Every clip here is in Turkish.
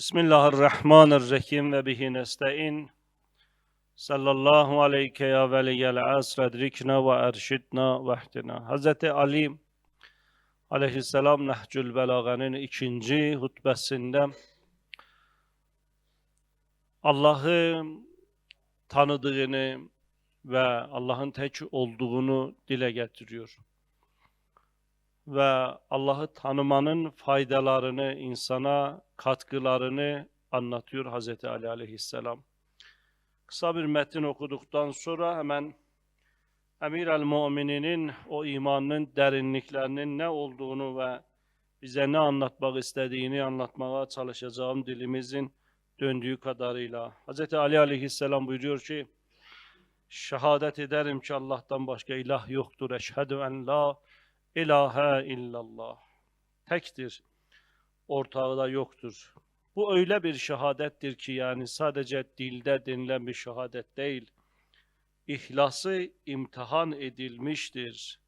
Bismillahirrahmanirrahim ve bihi nesta'in. Sallallahu aleyke ya veliyel asr edrikna ve erşidna ve. Hazreti Ali aleyhisselam Nehcül Belaga'nın ikinci hutbesinde Allah'ı tanıdığını ve Allah'ın tek olduğunu dile getiriyor. Ve Allah'ı tanımanın faydalarını, insana katkılarını anlatıyor Hazreti Ali aleyhisselam. Kısa bir metin okuduktan sonra hemen Emir el-Mu'mininin o imanın derinliklerinin ne olduğunu ve bize ne anlatmak istediğini anlatmaya çalışacağım dilimizin döndüğü kadarıyla. Hz. Ali aleyhisselam buyuruyor ki, Şehadet ederim ki Allah'tan başka ilah yoktur. Eşhedü en la ilahe illallah. Tektir. Ortağı da yoktur. Bu öyle bir şehadettir ki yani sadece dilde denilen bir şehadet değil. İhlası imtihan edilmiştir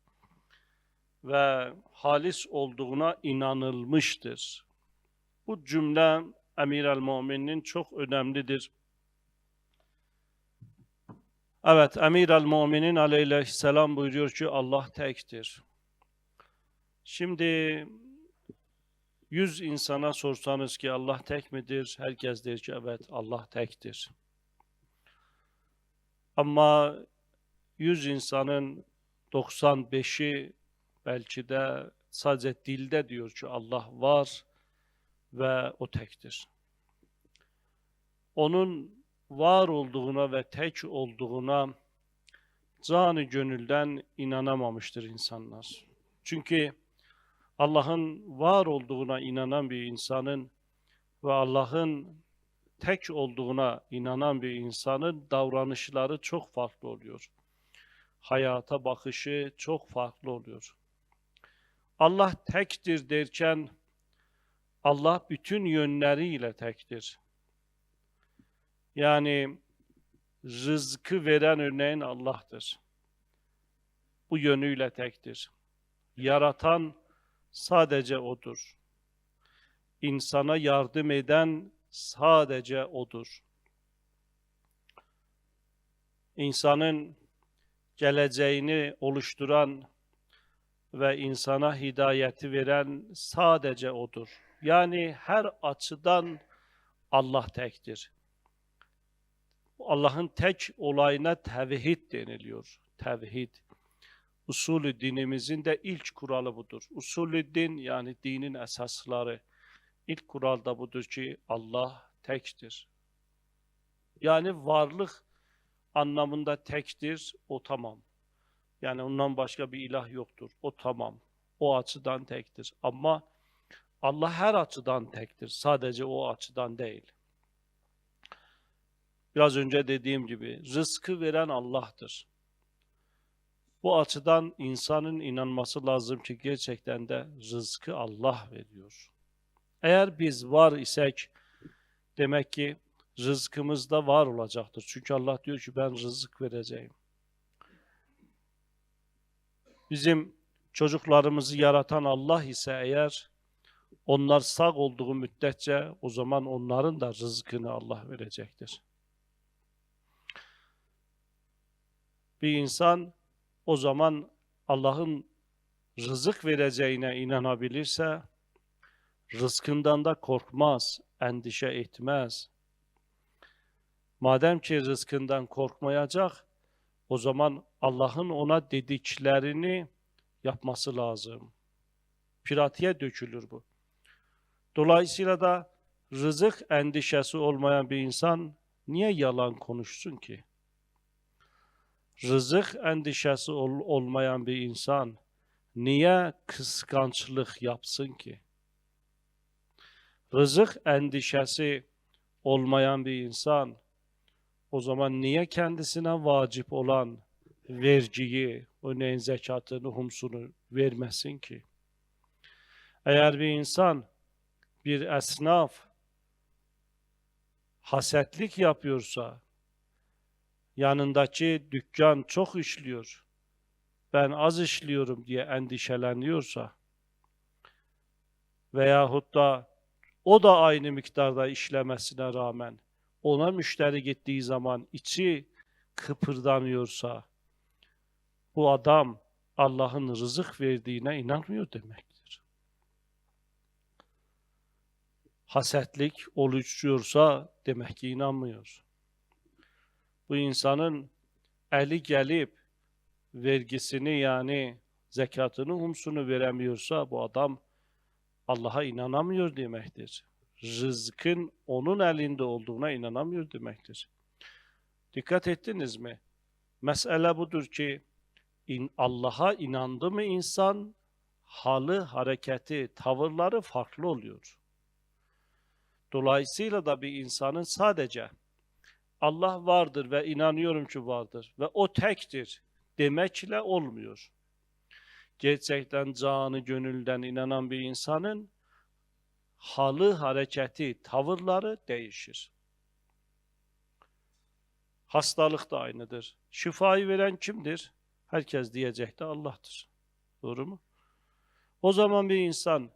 ve halis olduğuna inanılmıştır. Bu cümle Emir el-Mu'minin çok önemlidir. Evet, Emir el-Mu'minin aleyhisselam buyuruyor ki Allah tektir. Şimdi yüz insana sorsanız ki Allah tek midir? Herkes der ki evet Allah tektir. Ama yüz insanın 95'i belki de sadece dilde diyor ki Allah var ve o tektir. Onun var olduğuna ve tek olduğuna canı gönülden inanamamıştır insanlar. Çünkü Allah'ın var olduğuna inanan bir insanın ve Allah'ın tek olduğuna inanan bir insanın davranışları çok farklı oluyor. Hayata bakışı çok farklı oluyor. Allah tektir derken Allah bütün yönleriyle tektir. Yani rızkı veren örneğin Allah'tır. Bu yönüyle tektir. Yaratan sadece O'dur. İnsana yardım eden sadece O'dur. İnsanın geleceğini oluşturan ve insana hidayeti veren sadece O'dur. Yani her açıdan Allah tektir. Allah'ın tek olayına tevhid deniliyor. Tevhid. Usulü dinimizin de ilk kuralı budur. Usulü din yani dinin esasları. İlk kural da budur ki Allah tektir. Yani varlık anlamında tektir, o tamam. Yani ondan başka bir ilah yoktur, o tamam. O açıdan tektir. Ama Allah her açıdan tektir, sadece o açıdan değil. Biraz önce dediğim gibi rızkı veren Allah'tır. Bu açıdan insanın inanması lazım ki gerçekten de rızkı Allah veriyor. Eğer biz var isek demek ki rızkımız da var olacaktır. Çünkü Allah diyor ki ben rızık vereceğim. Bizim çocuklarımızı yaratan Allah ise eğer onlar sağ olduğu müddetçe o zaman onların da rızkını Allah verecektir. Bir insan o zaman Allah'ın rızık vereceğine inanabilirse rızkından da korkmaz, endişe etmez. Madem ki rızkından korkmayacak, o zaman Allah'ın ona dediklerini yapması lazım. Pratiğe dökülür bu. Dolayısıyla da rızık endişesi olmayan bir insan niye yalan konuşsun ki? Rızık endişesi ol olmayan bir insan niye kıskançlık yapsın ki? Rızık endişesi olmayan bir insan o zaman niye kendisine vacip olan vergiyi, örneğin zekatını, humsunu vermesin ki? Eğer bir insan, bir esnaf hasetlik yapıyorsa, yanındaki dükkan çok işliyor, ben az işliyorum diye endişeleniyorsa veyahut da o da aynı miktarda işlemesine rağmen ona müşteri gittiği zaman içi kıpırdanıyorsa bu adam Allah'ın rızık verdiğine inanmıyor demektir. Hasetlik oluşuyorsa demek ki inanmıyor. Bu insanın eli gelip vergisini yani zekatını, humsunu veremiyorsa bu adam Allah'a inanamıyor demektir. Rızkın onun elinde olduğuna inanamıyor demektir. Dikkat ettiniz mi? Mesele budur ki in, Allah'a inandı mı insan halı, hareketi, tavırları farklı oluyor. Dolayısıyla da bir insanın sadece Allah vardır ve inanıyorum ki vardır ve o tektir demekle olmuyor. Gerçekten canı gönülden inanan bir insanın halı, hareketi, tavırları değişir. Hastalık da aynıdır. Şifayı veren kimdir? Herkes diyecek de Allah'tır. Doğru mu? O zaman bir insan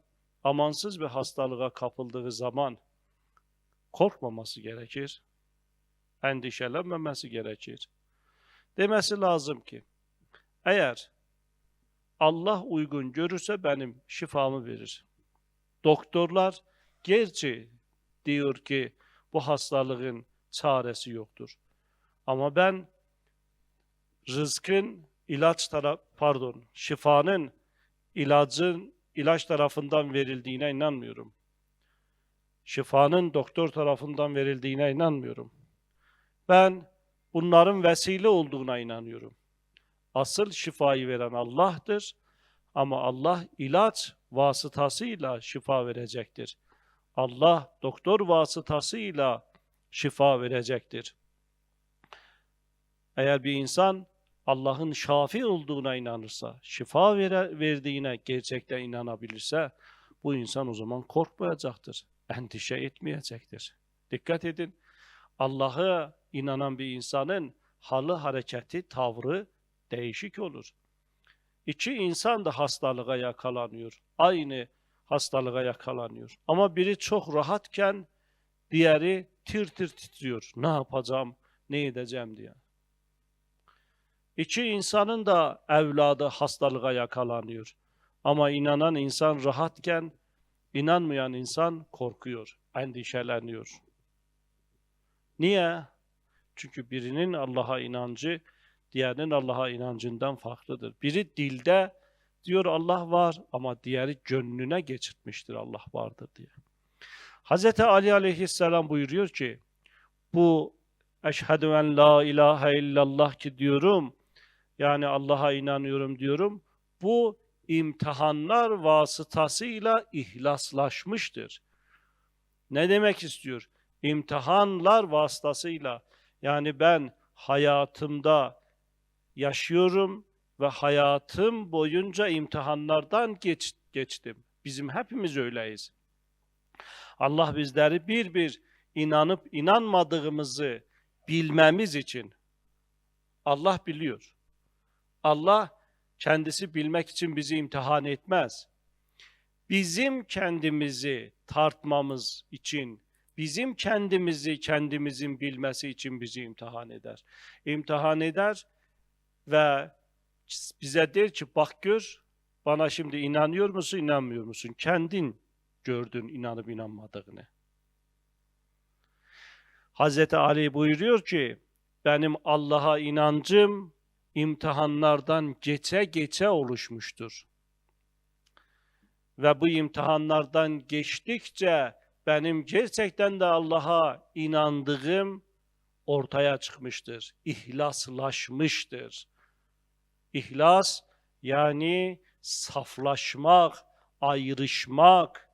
amansız bir hastalığa kapıldığı zaman korkmaması gerekir. Endişelenmemesi gerekir. Demesi lazım ki eğer Allah uygun görürse benim şifamı verir. Doktorlar gerçi diyor ki bu hastalığın çaresi yoktur. Ama ben rızkın ilaç taraf pardon şifanın ilacın ilaç tarafından verildiğine inanmıyorum. Şifanın doktor tarafından verildiğine inanmıyorum. Ben bunların vesile olduğuna inanıyorum. Asıl şifayı veren Allah'tır. Ama Allah ilaç vasıtasıyla şifa verecektir. Allah doktor vasıtasıyla şifa verecektir. Eğer bir insan Allah'ın şafi olduğuna inanırsa, şifa vere, verdiğine gerçekten inanabilirse, bu insan o zaman korkmayacaktır, endişe etmeyecektir. Dikkat edin, Allah'a inanan bir insanın halı, hareketi, tavrı değişik olur. İki insan da hastalığa yakalanıyor. Aynı hastalığa yakalanıyor. Ama biri çok rahatken diğeri tir tir titriyor. Ne yapacağım, ne edeceğim diye. İki insanın da evladı hastalığa yakalanıyor. Ama inanan insan rahatken inanmayan insan korkuyor, endişeleniyor. Niye? Çünkü birinin Allah'a inancı diğerinin Allah'a inancından farklıdır. Biri dilde diyor Allah var ama diğeri gönlüne geçirtmiştir Allah vardır diye. Hz. Ali aleyhisselam buyuruyor ki bu eşhedü en la ilahe illallah ki diyorum yani Allah'a inanıyorum diyorum bu imtihanlar vasıtasıyla ihlaslaşmıştır. Ne demek istiyor? İmtihanlar vasıtasıyla yani ben hayatımda yaşıyorum ve hayatım boyunca imtihanlardan geç, geçtim. Bizim hepimiz öyleyiz. Allah bizleri bir bir inanıp inanmadığımızı bilmemiz için Allah biliyor. Allah kendisi bilmek için bizi imtihan etmez. Bizim kendimizi tartmamız için, bizim kendimizi kendimizin bilmesi için bizi imtihan eder. İmtihan eder ve bize der ki bak gör bana şimdi inanıyor musun inanmıyor musun? Kendin gördün inanıp inanmadığını. Hazreti Ali buyuruyor ki benim Allah'a inancım imtihanlardan geçe geçe oluşmuştur. Ve bu imtihanlardan geçtikçe benim gerçekten de Allah'a inandığım ortaya çıkmıştır. İhlaslaşmıştır. İhlas yani saflaşmak, ayrışmak.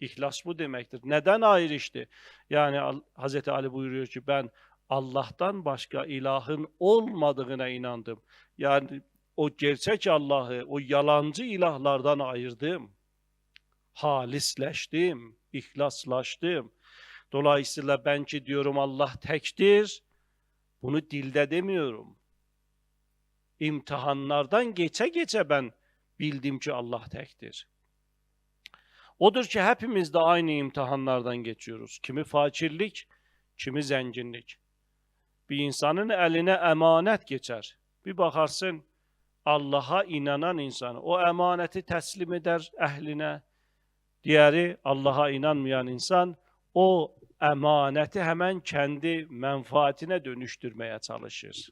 İhlas bu demektir. Neden ayrıştı? Yani Hz. Ali buyuruyor ki ben Allah'tan başka ilahın olmadığına inandım. Yani o gerçek Allah'ı, o yalancı ilahlardan ayırdım. Halisleştim, ihlaslaştım. Dolayısıyla ben ki diyorum Allah tektir, bunu dilde demiyorum imtihanlardan geçe geçe ben bildim ki Allah tektir. Odur ki hepimiz de aynı imtihanlardan geçiyoruz. Kimi fakirlik, kimi zenginlik. Bir insanın eline emanet geçer. Bir bakarsın Allah'a inanan insanı o emaneti teslim eder ehline. Diğeri Allah'a inanmayan insan o emaneti hemen kendi menfaatine dönüştürmeye çalışır.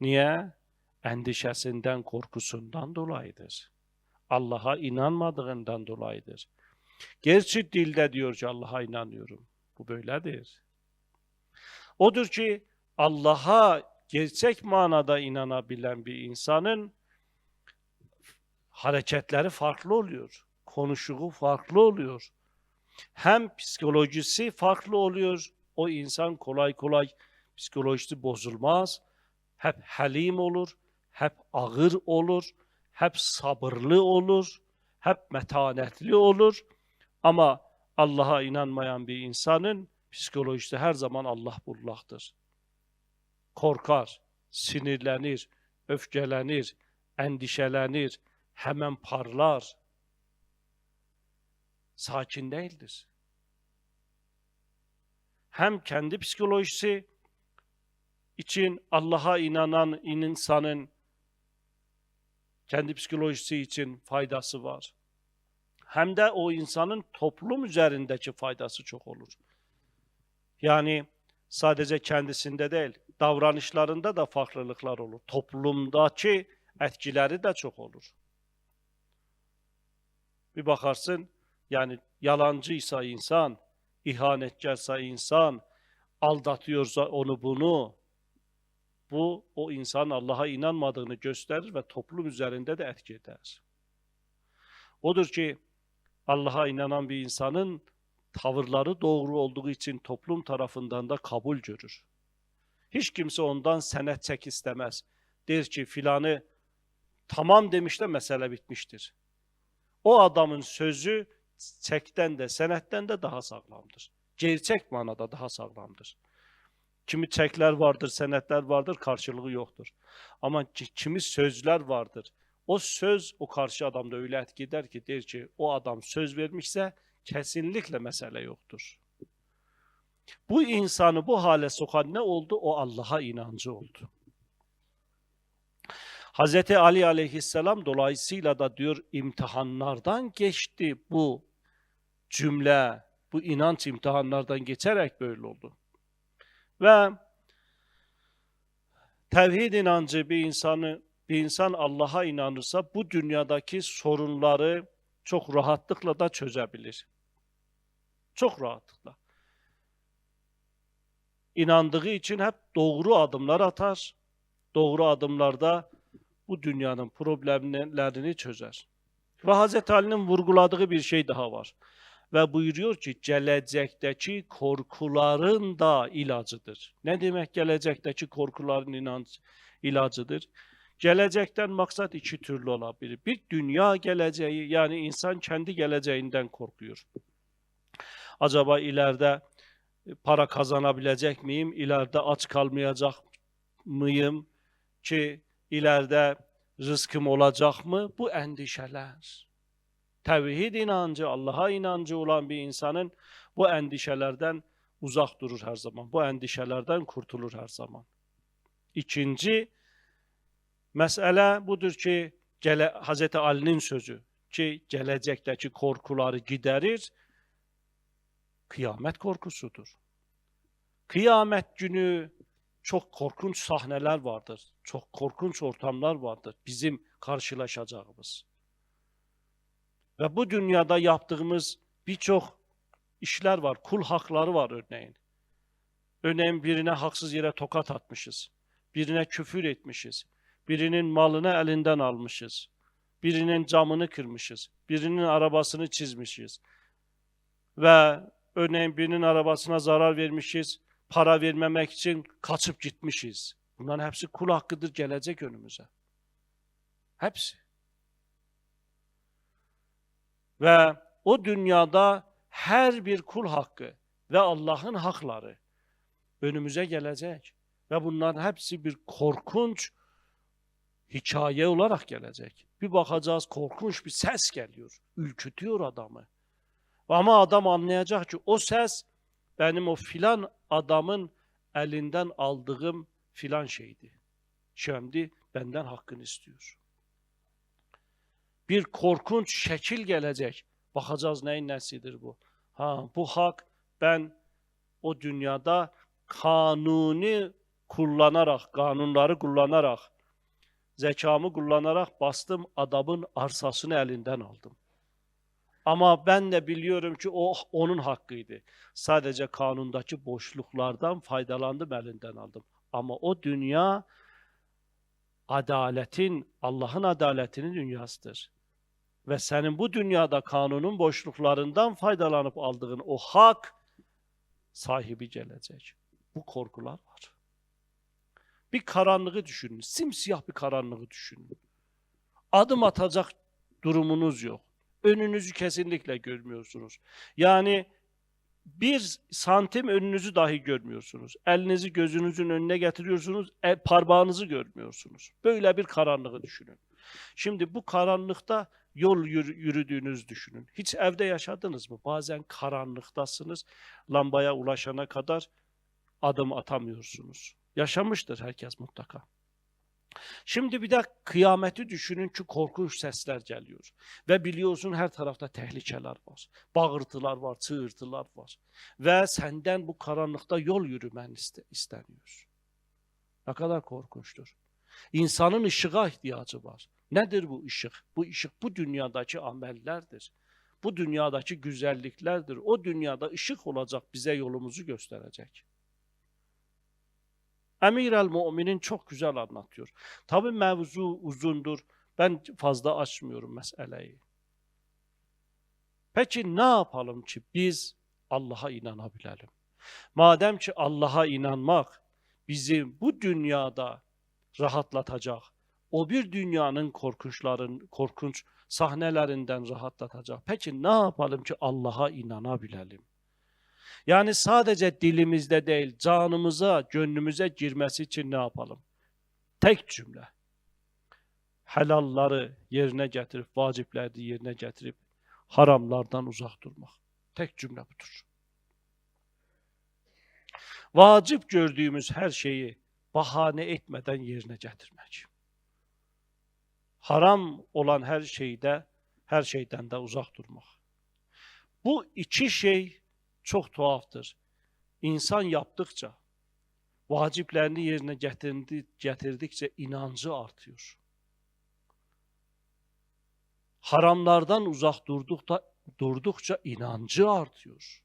Niye? Endişesinden, korkusundan dolayıdır. Allah'a inanmadığından dolayıdır. Gerçi dilde diyor ki Allah'a inanıyorum. Bu böyledir. Odur ki Allah'a gerçek manada inanabilen bir insanın hareketleri farklı oluyor. Konuşuğu farklı oluyor. Hem psikolojisi farklı oluyor. O insan kolay kolay psikolojisi bozulmaz. Hep halim olur, hep ağır olur, hep sabırlı olur, hep metanetli olur. Ama Allah'a inanmayan bir insanın psikolojisi her zaman Allah bullaktır. Korkar, sinirlenir, öfkelenir, endişelenir, hemen parlar. Sakin değildir. Hem kendi psikolojisi için Allah'a inanan insanın kendi psikolojisi için faydası var. Hem de o insanın toplum üzerindeki faydası çok olur. Yani sadece kendisinde değil, davranışlarında da farklılıklar olur. Toplumdaki etkileri de çok olur. Bir bakarsın, yani yalancıysa insan, ihanetkarsa insan, aldatıyorsa onu bunu, bu o insan Allah'a inanmadığını gösterir ve toplum üzerinde de etki eder. Odur ki Allah'a inanan bir insanın tavırları doğru olduğu için toplum tarafından da kabul görür. Hiç kimse ondan senet çek istemez. Der ki filanı tamam demiş de mesele bitmiştir. O adamın sözü çekten de senetten de daha sağlamdır. Gerçek manada daha sağlamdır. Kimi çekler vardır, senetler vardır, karşılığı yoktur. Ama kimi sözler vardır. O söz o karşı adamda öyle etki ki der ki o adam söz vermişse kesinlikle mesele yoktur. Bu insanı bu hale sokan ne oldu? O Allah'a inancı oldu. Hz. Ali aleyhisselam dolayısıyla da diyor imtihanlardan geçti bu cümle, bu inanç imtihanlardan geçerek böyle oldu. Ve tevhid inancı bir insanı bir insan Allah'a inanırsa bu dünyadaki sorunları çok rahatlıkla da çözebilir. Çok rahatlıkla. İnandığı için hep doğru adımlar atar. Doğru adımlarda bu dünyanın problemlerini çözer. Ve Hz. Ali'nin vurguladığı bir şey daha var. Ve buyuruyor ki gelecekteki korkuların da ilacıdır. Ne demek gelecekteki korkuların inanç ilacıdır? Gelecekten maksat iki türlü olabilir. Bir dünya geleceği yani insan kendi geleceğinden korkuyor. Acaba ileride para kazanabilecek miyim? İleride aç kalmayacak mıyım? Ki ileride rızkım olacak mı? Bu endişeler. Tevhid inancı, Allah'a inancı olan bir insanın bu endişelerden uzak durur her zaman. Bu endişelerden kurtulur her zaman. İkinci mesele budur ki gele, Hz. Ali'nin sözü ki gelecekteki korkuları giderir. Kıyamet korkusudur. Kıyamet günü çok korkunç sahneler vardır. Çok korkunç ortamlar vardır bizim karşılaşacağımız. Ve bu dünyada yaptığımız birçok işler var. Kul hakları var örneğin. Örneğin birine haksız yere tokat atmışız. Birine küfür etmişiz. Birinin malını elinden almışız. Birinin camını kırmışız. Birinin arabasını çizmişiz. Ve örneğin birinin arabasına zarar vermişiz. Para vermemek için kaçıp gitmişiz. Bunların hepsi kul hakkıdır gelecek önümüze. Hepsi. Ve o dünyada her bir kul hakkı ve Allah'ın hakları önümüze gelecek. Ve bunların hepsi bir korkunç hikaye olarak gelecek. Bir bakacağız korkunç bir ses geliyor. Ürkütüyor adamı. Ama adam anlayacak ki o ses benim o filan adamın elinden aldığım filan şeydi. Şimdi benden hakkını istiyor. Bir korkunç şekil gelecek. Bakacağız neyin nesidir bu. Ha bu hak ben o dünyada kanuni kullanarak, kanunları kullanarak, zekamı kullanarak bastım adamın arsasını elinden aldım. Ama ben de biliyorum ki o onun hakkıydı. Sadece kanundaki boşluklardan faydalandım elinden aldım. Ama o dünya adaletin, Allah'ın adaletinin dünyasıdır. Ve senin bu dünyada kanunun boşluklarından faydalanıp aldığın o hak sahibi gelecek. Bu korkular var. Bir karanlığı düşünün. Simsiyah bir karanlığı düşünün. Adım atacak durumunuz yok. Önünüzü kesinlikle görmüyorsunuz. Yani bir santim önünüzü dahi görmüyorsunuz. Elinizi gözünüzün önüne getiriyorsunuz, el, parmağınızı görmüyorsunuz. Böyle bir karanlığı düşünün. Şimdi bu karanlıkta yol yürü- yürüdüğünüz düşünün. Hiç evde yaşadınız mı? Bazen karanlıktasınız, lambaya ulaşana kadar adım atamıyorsunuz. Yaşamıştır herkes mutlaka. Şimdi bir də qiyaməti düşünün ki, qorxunç səslər gəlir və biliyorsun hər tərəfdə təhlükələr var. Bağırtılar var, çığırtılar var və səndən bu qaranlıqda yol yürümən ist istənir. Nə qədər qorxunçdur. İnsanın işığa ehtiyacı var. Nədir bu işıq? Bu işıq bu dünyadakı əməllərdir. Bu dünyadakı gözəlliklərdir. O dünyada işıq olacaq, bizə yolumuzu göstərəcək. Emir el Mu'minin çok güzel anlatıyor. Tabi mevzu uzundur. Ben fazla açmıyorum meseleyi. Peki ne yapalım ki biz Allah'a inanabilelim? Madem ki Allah'a inanmak bizi bu dünyada rahatlatacak, o bir dünyanın korkunçların, korkunç sahnelerinden rahatlatacak. Peki ne yapalım ki Allah'a inanabilelim? Yani sadece dilimizde değil, canımıza, gönlümüze girmesi için ne yapalım? Tek cümle. Helalları yerine getirip, vacipleri yerine getirip, haramlardan uzak durmak. Tek cümle budur. Vacip gördüğümüz her şeyi bahane etmeden yerine getirmek. Haram olan her şeyde, her şeyden de uzak durmak. Bu iki şey çok tuhaftır. İnsan yaptıkça, vaciplerini yerine getirdi, getirdikçe inancı artıyor. Haramlardan uzak durdukça, durdukça inancı artıyor.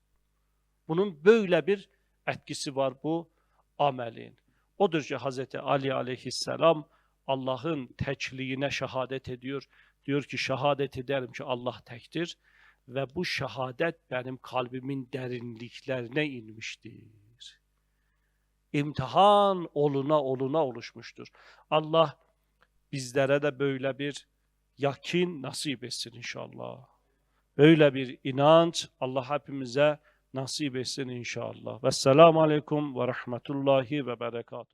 Bunun böyle bir etkisi var bu amelin. Odur ki Hz. Ali aleyhisselam Allah'ın tekliğine şehadet ediyor. Diyor ki şehadet ederim ki Allah tektir ve bu şehadet benim kalbimin derinliklerine inmiştir. İmtihan oluna oluna oluşmuştur. Allah bizlere de böyle bir yakin nasip etsin inşallah. Böyle bir inanç Allah hepimize nasip etsin inşallah. Vesselamu aleyküm ve rahmetullahi ve berekatuhu.